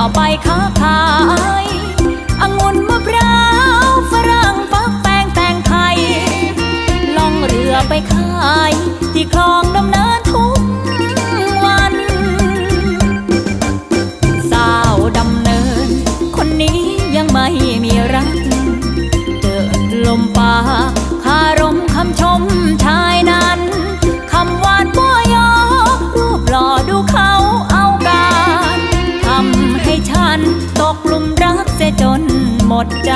ค้าขายองุ่นมะพร้าวฝรั่งฟักแป้งแตงไทยล่องเรือไปขาย ที่คลองดำเนินทุ ให้ฉันตกลุมรักเสียจนหมดใจ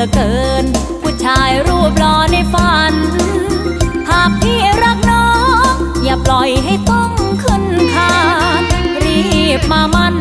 ลือเกิน ผู้ชายรูปหล่อในฝัน หากพี่รักน้อง อย่าปล่อยให้ต้องขึ้นคานรีบมามัน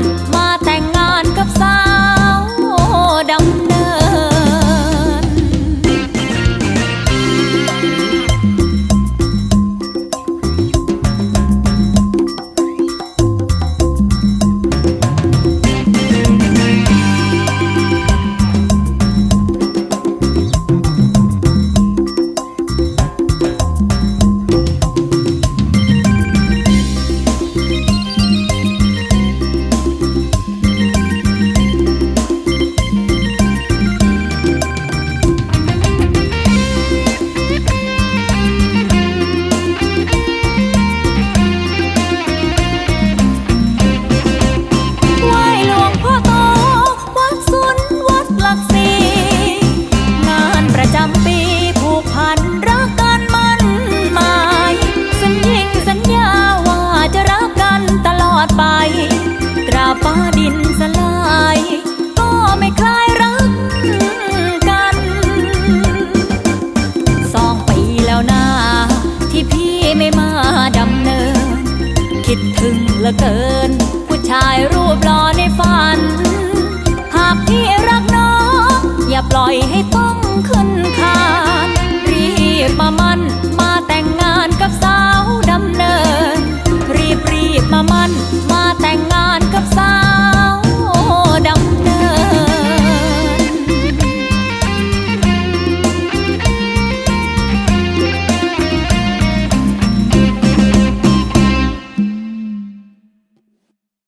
ลือเกิน ผู้ชายรูปหล่อในฝัน หากพี่รักน้อง อย่าปล่อยให้ต้อง